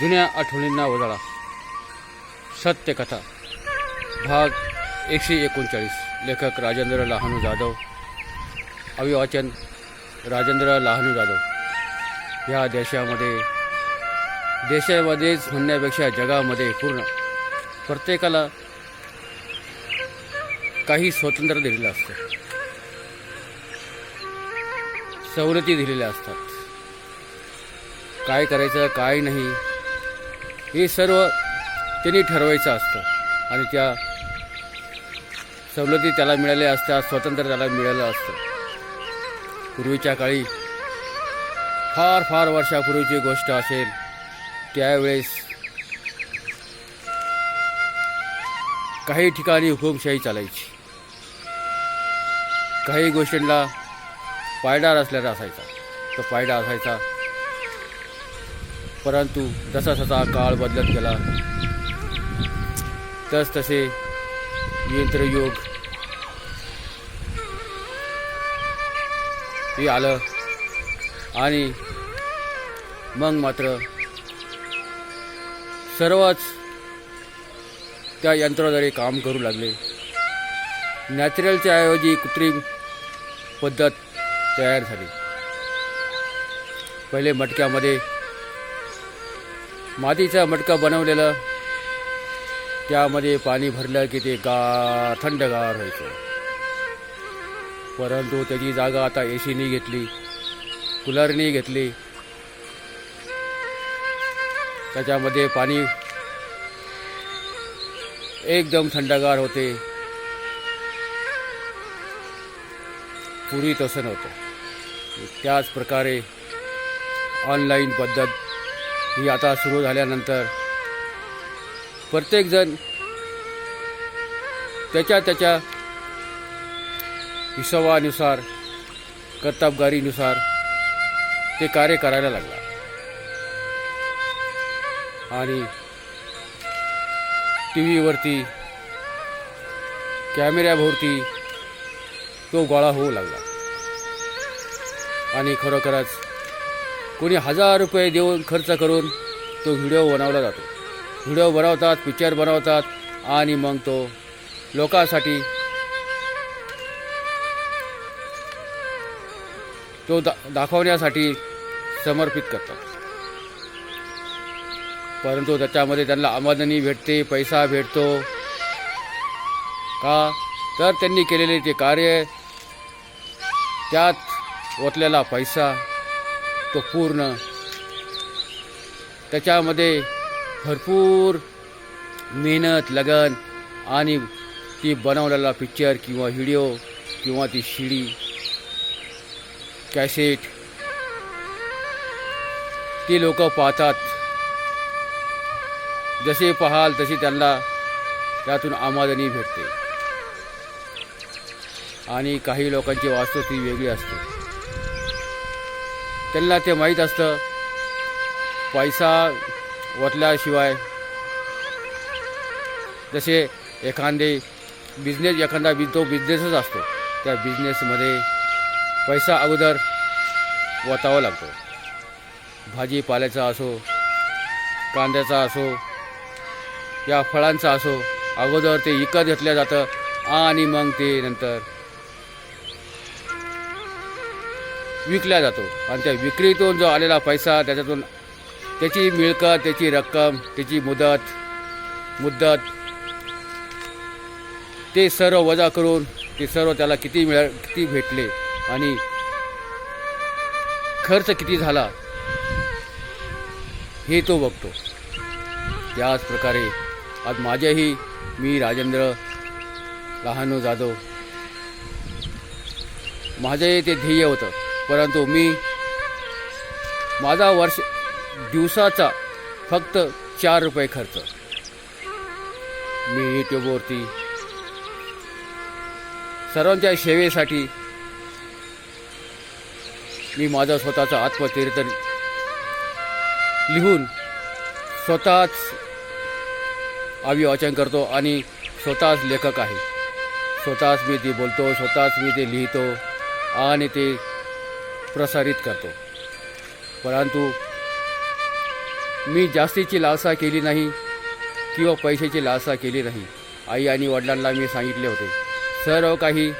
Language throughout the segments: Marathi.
जुन्या आठवणींना उजाळा सत्यकथा भाग एकशे एकोणचाळीस. लेखक राजेंद्र लहानू जाधव. अभिवाचन राजेंद्र लहानू जाधव. ह्या देशामध्ये देशामध्येच म्हणण्यापेक्षा जगामध्ये पूर्ण. प्रत्येकाला काही स्वातंत्र्य दिलेलं असतं. सवलती दिलेल्या असतात. काय करायचं काय नाही हे सर्व त्यांनी ठरवायचं असतं. आणि त्या सवलती त्याला मिळाल्या असतात स्वातंत्र्य त्याला मिळालं असतं. पूर्वीच्या काळी फार फार वर्षापूर्वीची गोष्ट असेल त्यावेळेस काही ठिकाणी हुकुमशाही चालायची. काही गोष्टींना पायडार असल्याचा असायचा. तो पायडा असायचा. परंतु जसा जसा काळ बदलत गेला तस तसे यंत्रयोग हे आलं आणि मग मात्र सर्वच त्या यंत्राद्वारे काम करू लागले. नॅचरलच्या ऐवजी कृत्रिम पद्धत तयार झाली. पहिले मटक्यामध्ये मातीचा मटका बनवलेलं. त्यामध्ये पाणी भरलं की ते गा थंडगार व्हायचं. परंतु त्याची जागा आता ए सीनी घेतली कूलरनी घेतली. त्याच्यामध्ये पाणी एकदम थंडगार होते. पूर्वी तसं नव्हतं. त्याच प्रकारे ऑनलाईन पद्धत ही आता सुरू झाल्यानंतर प्रत्येकजण त्याच्या त्याच्या हिशोबानुसार कर्तबगारीनुसार ते कार्य करायला लागला. आणि टी व्हीवरती कॅमेऱ्याभोवती तो गोळा होऊ लागला. आणि खरोखरच कोणी हजार रुपये देऊन खर्च करून तो व्हिडिओ बनवला जातो. व्हिडिओ बनवतात पिक्चर बनवतात आणि मग तो लोकांसाठी तो दा दाखवण्यासाठी समर्पित करतात. परंतु त्याच्यामध्ये त्यांना आमदनी भेटते पैसा भेटतो. का? तर त्यांनी केलेले ते कार्य त्यात ओतलेला पैसा तो पूर्ण. त्याच्यामध्ये भरपूर मेहनत लगन आणि ती बनवलेला पिक्चर किंवा व्हिडिओ किंवा ती शिडी कॅसेट ती लोक पाहतात. जसे पाहाल तशी त्यांना त्यातून आमादनी भेटते. आणि काही लोकांची वास्तुस्थिती वेगळी असते. त्यांना ते माहीत असतं. पैसा वतल्याशिवाय जसे एखादे बिझनेस एखादा बि तो बिझनेसच असतो. त्या बिझनेसमध्ये पैसा अगोदर वतावा लागतो. भाजीपाल्याचा असो कांद्याचा असो या फळांचा असो अगोदर ते विकत घेतलं जातं आणि मग ते नंतर विकला जातो. आणि त्या विक्रीतून जो आलेला पैसा त्याच्यातून त्याची मिळकत त्याची रक्कम त्याची मुदत मुद्दत ते सर्व वजा करून ते सर्व त्याला किती मिळा किती भेटले आणि खर्च किती झाला हे तो बघतो. त्याच प्रकारे आज माझ्याही मी राजेंद्र लहानू जाधव माझंही ते ध्येय होतं. परंतु मी माझा वर्ष दिवसाचा फक्त चार रुपये खर्च. मी यूट्यूबवरती सर्वांच्या सेवेसाठी मी माझं स्वतःचं आत्मचरित्र लिहून स्वतःच अभिवाचन करतो आणि स्वतःच लेखक आहे. स्वतःच मी ते बोलतो स्वतःच मी ते लिहितो आणि ते प्रसारित करतो. परंतु मी जास्तीची लालसा केली नाही किंवा पैशाची लालसा केली नाही. आई आणि वडिलांना मी सांगितले होते सर्व काही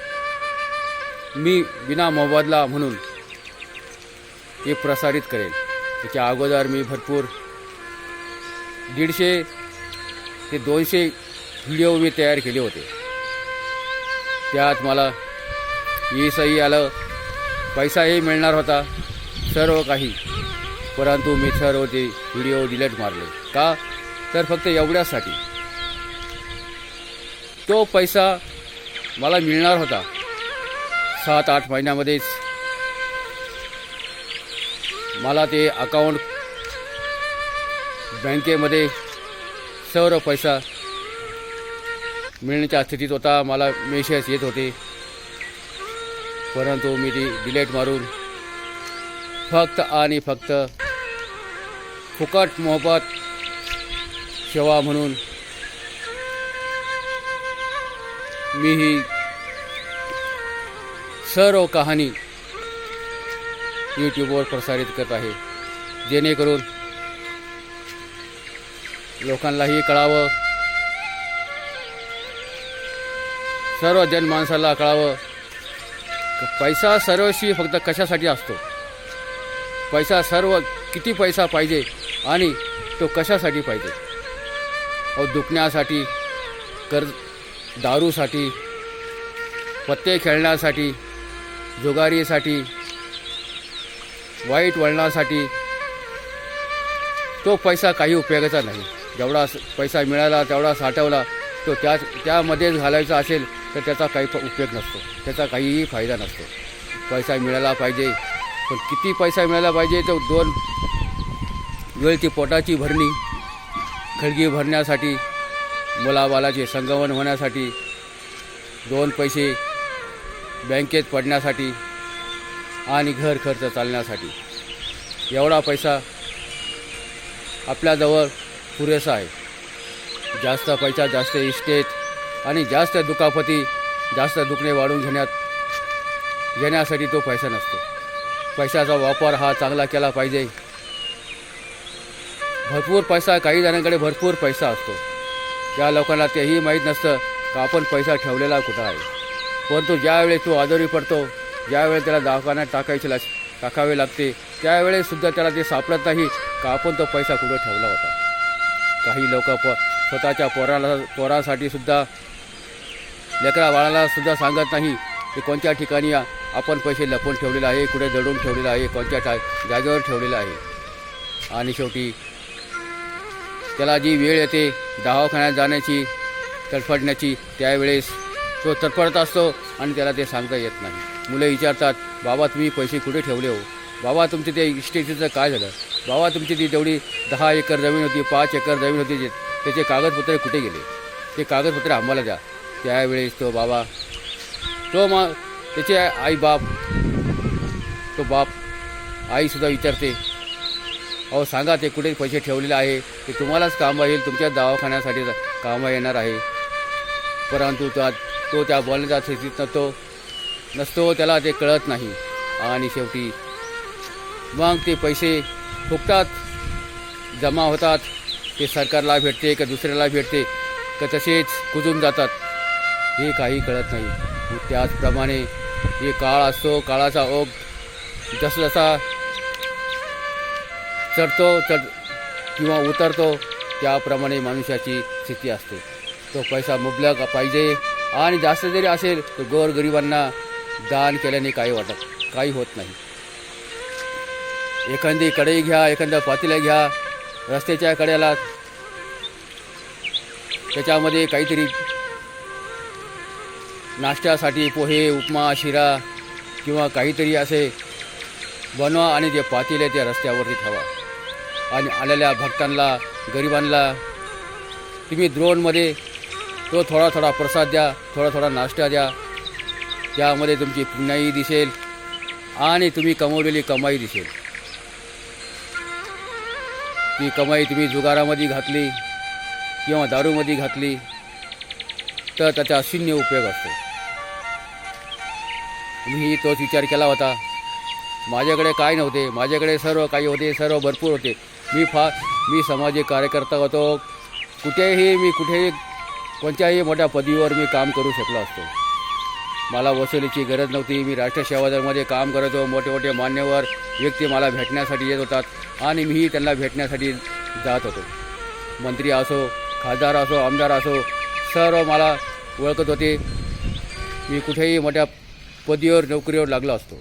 मी विना मोबदला म्हणून हे प्रसारित करेल त्याच्या अगोदर मी भरपूर दीडशे ते दोनशे व्हिडिओ मी तयार केले होते. त्यात मला यशही आलं पैसाही मिळणार होता. सर्व काही. परंतु मी सर्व ते व्हिडिओ डिलीट मारले. का? तर फक्त एवढ्यासाठी. तो पैसा मला मिळणार होता. सात आठ महिन्यामध्येच. मला ते अकाउंट बँकेमध्ये सर्व पैसा मिळण्याच्या स्थितीत होता. मला मेसेज येत होते. परंतु मी ती डिलेट मारून फक्त आणि फक्त फुकट मोहब्बत सेवा म्हणून मी ही सर्व कहाणी यूट्यूबवर प्रसारित करत आहे. जेणेकरून लोकांनाही कळावं सर्व जनमाणसाला कळावं पैसा सर्वशी फक्त कशासाठी असतो? पैसा सर्व किती पैसा पाहिजे आणि तो कशासाठी पाहिजे? अहो दुखण्यासाठी कर्ज दारूसाठी पत्ते खेळण्यासाठी जुगारीसाठी वाईट वळणासाठी तो पैसा काही उपयोगाचा नाही. जेवढा पैसा मिळाला तेवढा साठवला तो त्या त्यामध्येच घालायचा असेल तर त्याचा काही उपयोग नसतो. त्याचा काहीही फायदा नसतो. पैसा मिळाला पाहिजे. पण किती पैसा मिळाला पाहिजे तो दोन वेळची पोटाची भरणी खळगी भरण्यासाठी मुलाबालाचे संगमन होण्यासाठी दोन पैसे बँकेत पडण्यासाठी आणि घर खर्च चालण्यासाठी. एवढा पैसा आपल्याजवळ पुरेसा आहे. जास्त पैसा जास्त इस्टेट आणि जास्त दुखापती जास्त दुखणे वाढून घेण्यात घेण्यासाठी तो पैसा नसतो. पैशाचा वापर हा चांगला केला पाहिजे. भरपूर पैसा काही जणांकडे भरपूर पैसा असतो. त्या लोकांना तेही माहीत नसतं का आपण पैसा ठेवलेला कुठं आहे. परंतु ज्यावेळेस तो आजारी पडतो ज्यावेळेस त्याला दवाखान्यात टाकायचे लाग टाकावे लागते त्यावेळेससुद्धा त्याला ते सापडत नाही का आपण तो पैसा कुठं ठेवला होता. काही लोक प स्वतःच्या पोराला पोरासाठी सुद्धा लेकरा बाळाला सुद्धा सांगत नाही की कोणत्या ठिकाणी आपण पैसे लपवून ठेवलेले आहे कुठे दडून ठेवलेलं आहे कोणत्या टा जागेवर ठेवलेलं आहे. आणि शेवटी त्याला जी वेळ येते दवाखान्यात जाण्याची तडफडण्याची त्यावेळेस तो तडफडत असतो आणि त्याला ते सांगता येत नाही. मुलं विचारतात बाबा तुम्ही पैसे कुठे ठेवले हो? बाबा तुमचे ते इस्टेटीचं काय झालं? बाबा तुमची ती तेवढी दहा एकर जमीन होती पाच एकर जमीन होती त्याचे कागदपत्रे कुठे गेले ते कागदपत्रे आम्हाला द्या. त्यावेळेस तो बाबा तो मग त्याचे आई बाप तो बाप आईसुद्धा विचारते अहो सांगा ते कुठे पैसे ठेवलेले आहे? ते तुम्हालाच काम येईल तुमच्या दवाखान्यासाठी कामं येणार आहे. परंतु त्या तो त्या बोलण्याच्या स्थितीत नसतो नसतो त्याला ते कळत नाही. आणि शेवटी मग ते पैसे फुकतात जमा होतात. ते सरकारला भेटते का दुसऱ्याला भेटते का तसेच कुजून जातात हे काही कळत नाही. त्याचप्रमाणे हे काळ असतो काळाचा ओघ जसजसा चढतो चढ किंवा उतरतो त्याप्रमाणे मनुष्याची स्थिती असते. तो पैसा मुबलक पाहिजे आणि जास्त जरी असेल तर गोरगरिबांना दान केल्याने काही वाटत काही होत नाही. एखादी कढई घ्या एखाद्या पातीला घ्या रस्त्याच्या कड्याला त्याच्यामध्ये काहीतरी नाश्त्यासाठी पोहे उपमा शिरा किंवा काहीतरी असे बनवा आणि जे पातेले त्या रस्त्यावरती ठेवा. आणि आलेल्या भक्तांना गरिबांना तुम्ही द्रोणमध्ये तो थोडा थोडा प्रसाद द्या थोडा थोडा नाश्ता द्या. त्यामध्ये तुमची पुण्याई दिसेल आणि तुम्ही कमवलेली कमाई दिसेल. ती कमाई तुम्ही जुगारामध्ये घातली. किंवा दारूमध्ये घातली तर त्याचा शून्य उपयोग असतो. मीही तोच विचार केला होता. माझ्याकडे काय नव्हते माझ्याकडे सर्व काही होते सर्व भरपूर होते. मी फार मी सामाजिक कार्यकर्ता होतो. कुठेही मी कुठेही कोणत्याही मोठ्या पदवीवर मी काम करू शकलो असतो. मला वसुलीची गरज नव्हती. मी राष्ट्रीय सेवा काम करत होतो. मोठे मोठे मान्यवर व्यक्ती मला भेटण्यासाठी येत होतात आणि मीही त्यांना भेटण्यासाठी जात होतो. मंत्री असो खासदार असो आमदार असो सर्व मला ओळखत होते. मी कुठेही मोठ्या पदीवर नोकरीवर लागलो असतो.